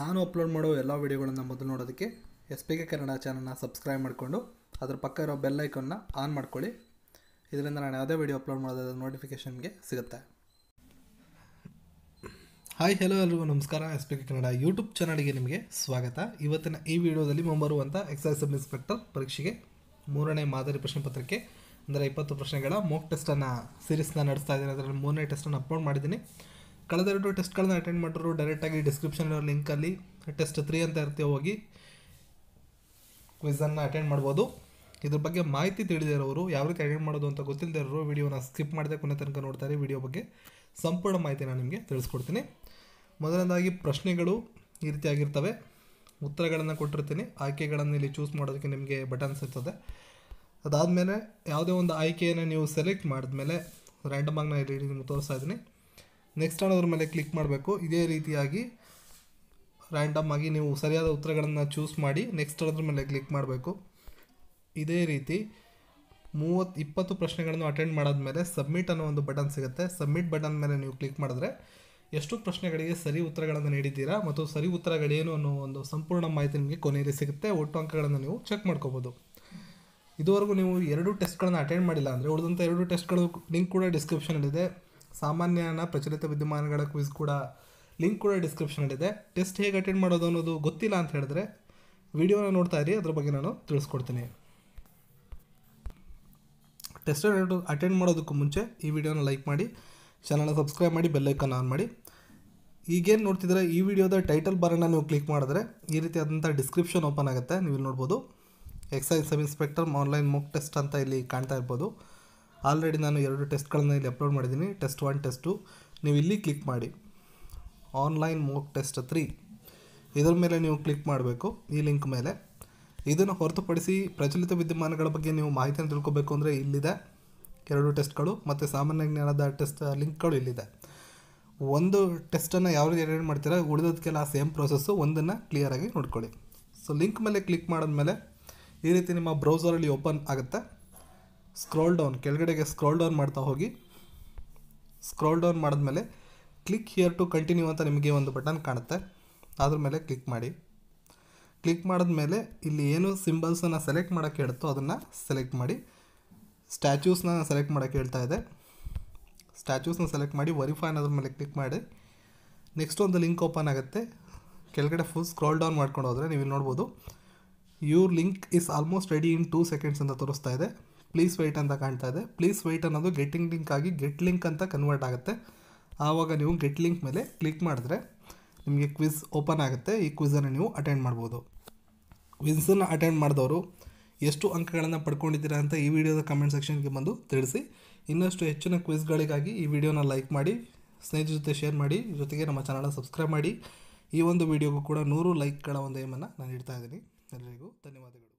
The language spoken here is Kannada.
ನಾನು ಅಪ್ಲೋಡ್ ಮಾಡೋ ಎಲ್ಲ ವೀಡಿಯೋಗಳನ್ನು ಮೊದಲು ನೋಡೋದಕ್ಕೆ ಎಸ್ ಪಿ ಕೆ ಕನ್ನಡ ಚಾನಲ್ನ ಸಬ್ಸ್ಕ್ರೈಬ್ ಮಾಡಿಕೊಂಡು ಅದ್ರ ಪಕ್ಕ ಇರೋ ಬೆಲ್ ಐಕನ್ನ ಆನ್ ಮಾಡ್ಕೊಳ್ಳಿ. ಇದರಿಂದ ನಾನು ಯಾವುದೇ ವೀಡಿಯೋ ಅಪ್ಲೋಡ್ ಮಾಡೋದಾದ ನೋಟಿಫಿಕೇಷನ್ಗೆ ಸಿಗುತ್ತೆ. ಹಾಯ್ ಹಲೋ ಎಲ್ರಿಗೂ, ನಮಸ್ಕಾರ. S P K Kannada YouTube ಚಾನಲ್ಗೆ ನಿಮಗೆ ಸ್ವಾಗತ. ಇವತ್ತಿನ ಈ ವಿಡಿಯೋದಲ್ಲಿ ಮುಂಬರುವಂಥ ಎಕ್ಸೈಸ್ ಸಬ್ ಇನ್ಸ್ಪೆಕ್ಟರ್ ಪರೀಕ್ಷೆಗೆ ಮೂರನೇ ಮಾದರಿ ಪ್ರಶ್ನೆ ಪತ್ರಿಕೆ ಅಂದರೆ ಇಪ್ಪತ್ತು ಪ್ರಶ್ನೆಗಳ ಮೋಕ್ ಟೆಸ್ಟನ್ನು ಸೀರೀಸ್ನ ನಡೆಸ್ತಾ ಇದ್ದೀನಿ. ಅದರಲ್ಲಿ ಮೂರನೇ ಟೆಸ್ಟನ್ನು ಅಪ್ಲೋಡ್ ಮಾಡಿದ್ದೀನಿ. ಕಳೆದ ಎರಡು ಟೆಸ್ಟ್ಗಳನ್ನ ಅಟೆಂಡ್ ಮಾಡಿದ್ರು. ಡೈರೆಕ್ಟಾಗಿ ಡಿಸ್ಕ್ರಿಪ್ಷನ್ ಲಿಂಕಲ್ಲಿ ಟೆಸ್ಟ್ ತ್ರೀ ಅಂತ ಇರ್ತೀವಿ ಹೋಗಿ ಕ್ವಿಝನ್ನು ಅಟೆಂಡ್ ಮಾಡ್ಬೋದು. ಇದ್ರ ಬಗ್ಗೆ ಮಾಹಿತಿ ತಿಳಿದಿರೋರು, ಯಾವ ರೀತಿ ಅಟೆಂಡ್ ಮಾಡೋದು ಅಂತ ಗೊತ್ತಿಲ್ಲದೆ ಇರೋರು ವಿಡಿಯೋನ ಸ್ಕಿಪ್ ಮಾಡಿದೆ ಕೊನೆ ತನಕ ನೋಡ್ತಾರೆ. ವಿಡಿಯೋ ಬಗ್ಗೆ ಸಂಪೂರ್ಣ ಮಾಹಿತಿ ನಾನು ನಿಮಗೆ ತಿಳಿಸ್ಕೊಡ್ತೀನಿ. ಮೊದಲನೇದಾಗಿ, ಪ್ರಶ್ನೆಗಳು ಈ ರೀತಿಯಾಗಿರ್ತವೆ ಉತ್ತರಗಳನ್ನು ಕೊಟ್ಟಿರ್ತೀನಿ. ಆಯ್ಕೆಗಳನ್ನು ಇಲ್ಲಿ ಚೂಸ್ ಮಾಡೋದಕ್ಕೆ ನಿಮಗೆ ಬಟನ್ಸ್ ಇರ್ತದೆ ಅದಾದಮೇಲೆ, ಯಾವುದೇ ಒಂದು ಆಯ್ಕೆಯನ್ನು ನೀವು ಸೆಲೆಕ್ಟ್ ಮಾಡಿದ್ಮೇಲೆ ರ್ಯಾಂಡಮ್ ಆಗಿ ನಾನು ಇಲ್ಲಿ ನಿಮ್ಗೆ ತೋರಿಸ್ತಾ ಇದ್ದೀನಿ. ನೆಕ್ಸ್ಟ್ ಅನ್ನೋದ್ರ ಮೇಲೆ ಕ್ಲಿಕ್ ಮಾಡಬೇಕು. ಇದೇ ರೀತಿಯಾಗಿ ರ್ಯಾಂಡಮ್ ಆಗಿ ನೀವು ಸರಿಯಾದ ಉತ್ತರಗಳನ್ನು ಚೂಸ್ ಮಾಡಿ ನೆಕ್ಸ್ಟ್ ಅನ್ನೋದ್ರ ಮೇಲೆ ಕ್ಲಿಕ್ ಮಾಡಬೇಕು. ಇದೇ ರೀತಿ ಮೂವತ್ತು ಇಪ್ಪತ್ತು ಪ್ರಶ್ನೆಗಳನ್ನು ಅಟೆಂಡ್ ಮಾಡಾದ್ಮೇಲೆ ಸಬ್ಮಿಟ್ ಅನ್ನೋ ಒಂದು ಬಟನ್ ಸಿಗುತ್ತೆ. ಸಬ್ಮಿಟ್ ಬಟನ್ ಮೇಲೆ ನೀವು ಕ್ಲಿಕ್ ಮಾಡಿದ್ರೆ ಎಷ್ಟು ಪ್ರಶ್ನೆಗಳಿಗೆ ಸರಿ ಉತ್ತರಗಳನ್ನು ನೀಡಿದ್ದೀರಾ ಮತ್ತು ಸರಿ ಉತ್ತರಗಳೇನು ಅನ್ನೋ ಒಂದು ಸಂಪೂರ್ಣ ಮಾಹಿತಿ ನಿಮಗೆ ಕೊನೆಯಲ್ಲಿ ಸಿಗುತ್ತೆ. ಒಟ್ಟು ಅಂಕಗಳನ್ನು ನೀವು ಚೆಕ್ ಮಾಡ್ಕೋಬೋದು. ಇದುವರೆಗೂ ನೀವು ಎರಡು ಟೆಸ್ಟ್ಗಳನ್ನು ಅಟೆಂಡ್ ಮಾಡಿಲ್ಲ ಅಂದರೆ ಉಳಿದಂಥ ಎರಡು ಟೆಸ್ಟ್ಗಳು ಲಿಂಕ್ ಕೂಡ ಡಿಸ್ಕ್ರಿಪ್ಷನಲ್ಲಿದೆ ಸಾಮಾನ್ಯನ ಪ್ರಚಲಿತ ವಿದ್ಯಮಾನಗಳ ಕ್ವಿಸ್ ಕೂಡ ಲಿಂಕ್ ಕೂಡ ಡಿಸ್ಕ್ರಿಪ್ಷನಲ್ಲಿದೆ ಟೆಸ್ಟ್ ಹೇಗೆ ಅಟೆಂಡ್ ಮಾಡೋದು ಅನ್ನೋದು ಗೊತ್ತಿಲ್ಲ ಅಂತ ಹೇಳಿದ್ರೆ ವಿಡಿಯೋನ ನೋಡ್ತಾ ಇರಿ, ಅದ್ರ ಬಗ್ಗೆ ನಾನು ತಿಳಿಸ್ಕೊಡ್ತೀನಿ. ಟೆಸ್ಟ್ ಅಟೆಂಡ್ ಮಾಡೋದಕ್ಕೂ ಮುಂಚೆ ಈ ವಿಡಿಯೋನ ಲೈಕ್ ಮಾಡಿ ಚಾನಲ್ನ ಸಬ್ಸ್ಕ್ರೈಬ್ ಮಾಡಿ ಬೆಲ್ಲೈಕನ್ ಆನ್ ಮಾಡಿ. ಈಗೇನು ನೋಡ್ತಿದ್ರೆ ಈ ವಿಡಿಯೋದ ಟೈಟಲ್ ಬಾರನ್ನು ನೀವು ಕ್ಲಿಕ್ ಮಾಡಿದ್ರೆ ಈ ರೀತಿಯಾದಂಥ ಡಿಸ್ಕ್ರಿಪ್ಷನ್ ಓಪನ್ ಆಗುತ್ತೆ ನೀವು ಇಲ್ಲಿ ನೋಡ್ಬೋದು. Excise sub inspector online mock test ಅಂತ ಇಲ್ಲಿ ಕಾಣ್ತಾ ಇರ್ಬೋದು. ಆಲ್ರೆಡಿ ನಾನು ಎರಡು ಟೆಸ್ಟ್ಗಳನ್ನು ಇಲ್ಲಿ ಅಪ್ಲೋಡ್ ಮಾಡಿದ್ದೀನಿ. ಟೆಸ್ಟ್ ಒನ್ ಟೆಸ್ಟು ನೀವು ಇಲ್ಲಿ ಕ್ಲಿಕ್ ಮಾಡಿ. ಆನ್ಲೈನ್ ಮೋಕ್ ಟೆಸ್ಟ್ ತ್ರೀ ಇದರ ಮೇಲೆ ನೀವು ಕ್ಲಿಕ್ ಮಾಡಬೇಕು. ಈ ಲಿಂಕ್ ಮೇಲೆ. ಇದನ್ನು ಹೊರತುಪಡಿಸಿ ಪ್ರಚಲಿತ ವಿದ್ಯಮಾನಗಳ ಬಗ್ಗೆ ನೀವು ಮಾಹಿತಿಯನ್ನು ತಿಳ್ಕೊಬೇಕು ಅಂದರೆ ಇಲ್ಲಿದೆ. ಎರಡು ಟೆಸ್ಟ್ಗಳು ಮತ್ತು ಸಾಮಾನ್ಯ ಜ್ಞಾನದ ಟೆಸ್ಟ್ ಲಿಂಕ್ಗಳು ಇಲ್ಲಿದೆ. ಒಂದು ಟೆಸ್ಟನ್ನು ಯಾವ ರೀತಿ ಅಟೆಂಡ್ ಮಾಡ್ತೀರಾ? ಆ ಸೇಮ್ ಪ್ರೊಸೆಸ್ಸು ಒಂದನ್ನು ಕ್ಲಿಯರಾಗಿ ನೋಡ್ಕೊಳ್ಳಿ. ಸೊ ಲಿಂಕ್ ಮೇಲೆ ಕ್ಲಿಕ್ ಮಾಡಿದ್ಮೇಲೆ ಈ ರೀತಿ ನಿಮ್ಮ ಬ್ರೌಸರಲ್ಲಿ ಓಪನ್ ಆಗುತ್ತೆ. ಸ್ಕ್ರೋಲ್ ಡೌನ್ ಕೆಳಗಡೆಗೆ ಸ್ಕ್ರೋಲ್ ಡೌನ್ ಮಾಡ್ತಾ ಹೋಗಿ. ಸ್ಕ್ರೋಲ್ ಡೌನ್ ಮಾಡಿದ್ಮೇಲೆ ಕ್ಲಿಕ್ ಹಿಯರ್ ಟು ಕಂಟಿನ್ಯೂ ಅಂತ ನಿಮಗೆ ಒಂದು ಬಟನ್ ಕಾಣುತ್ತೆ. ಅದ್ರ ಮೇಲೆ ಕ್ಲಿಕ್ ಮಾಡಿ. ಕ್ಲಿಕ್ ಮಾಡಿದ್ಮೇಲೆ ಇಲ್ಲಿ ಏನು ಸಿಂಬಲ್ಸನ್ನು ಸೆಲೆಕ್ಟ್ ಮಾಡೋಕ್ಕೆ ಹೇಳುತ್ತೋ ಅದನ್ನು ಸೆಲೆಕ್ಟ್ ಮಾಡಿ. ಸ್ಟ್ಯಾಚ್ಯೂಸ್ನ ಸೆಲೆಕ್ಟ್ ಮಾಡೋಕ್ಕೆ ಹೇಳ್ತಾ ಇದೆ. ಸ್ಟ್ಯಾಚ್ಯೂಸ್ನ ಸೆಲೆಕ್ಟ್ ಮಾಡಿ ವೆರಿಫೈ ಅನ್ನೋದ್ರ ಮೇಲೆ ಕ್ಲಿಕ್ ಮಾಡಿ. ನೆಕ್ಸ್ಟ್ ಒಂದು ಲಿಂಕ್ ಓಪನ್ ಆಗುತ್ತೆ. ಕೆಳಗಡೆ ಫುಲ್ ಸ್ಕ್ರೋಲ್ ಡೌನ್ ಮಾಡ್ಕೊಂಡು ಹೋದರೆ ನೀವು ನೋಡ್ಬೋದು. Your link is almost ready in two seconds ಅಂತ ತೋರಿಸ್ತಾ ಇದೆ. ಪ್ಲೀಸ್ ವೆಯ್ಟ್ ಅಂತ ಕಾಣ್ತಾ ಇದೆ. ಪ್ಲೀಸ್ ವೆಯ್ಟ್ ಅನ್ನೋದು ಗೆಟ್ಟಿಂಗ್ ಲಿಂಕ್ ಆಗಿ ಗೆಟ್ ಲಿಂಕ್ ಅಂತ ಕನ್ವರ್ಟ್ ಆಗುತ್ತೆ. ಆವಾಗ ನೀವು ಗೆಟ್ ಲಿಂಕ್ ಮೇಲೆ ಕ್ಲಿಕ್ ಮಾಡಿದ್ರೆ ನಿಮಗೆ ಕ್ವಿಝ್ ಓಪನ್ ಆಗುತ್ತೆ. ಈ ಕ್ವಿಝನ್ನು ನೀವು ಅಟೆಂಡ್ ಮಾಡ್ಬೋದು. ಕ್ವಿಝನ್ನು ಅಟೆಂಡ್ ಮಾಡಿದವರು ಎಷ್ಟು ಅಂಕಗಳನ್ನು ಪಡ್ಕೊಂಡಿದ್ದೀರಾ ಅಂತ ಈ ವಿಡಿಯೋದ ಕಮೆಂಟ್ ಸೆಕ್ಷನ್ಗೆ ಬಂದು ತಿಳಿಸಿ. ಇನ್ನಷ್ಟು ಹೆಚ್ಚಿನ ಕ್ವಿಝ್ಗಳಿಗಾಗಿ ಈ ವಿಡಿಯೋನ ಲೈಕ್ ಮಾಡಿ, ಸ್ನೇಹಿತರ ಜೊತೆ ಶೇರ್ ಮಾಡಿ, ಜೊತೆಗೆ ನಮ್ಮ ಚಾನಲ್ನ ಸಬ್ಸ್ಕ್ರೈಬ್ ಮಾಡಿ. ಈ ಒಂದು ವಿಡಿಯೋಗೂ ಕೂಡ ನೂರು ಲೈಕ್ಗಳ ಒಂದು ಏಮನ್ನು ನಾನು ಇಡ್ತಾ ಇದ್ದೀನಿ. ಎಲ್ಲರಿಗೂ ಧನ್ಯವಾದಗಳು.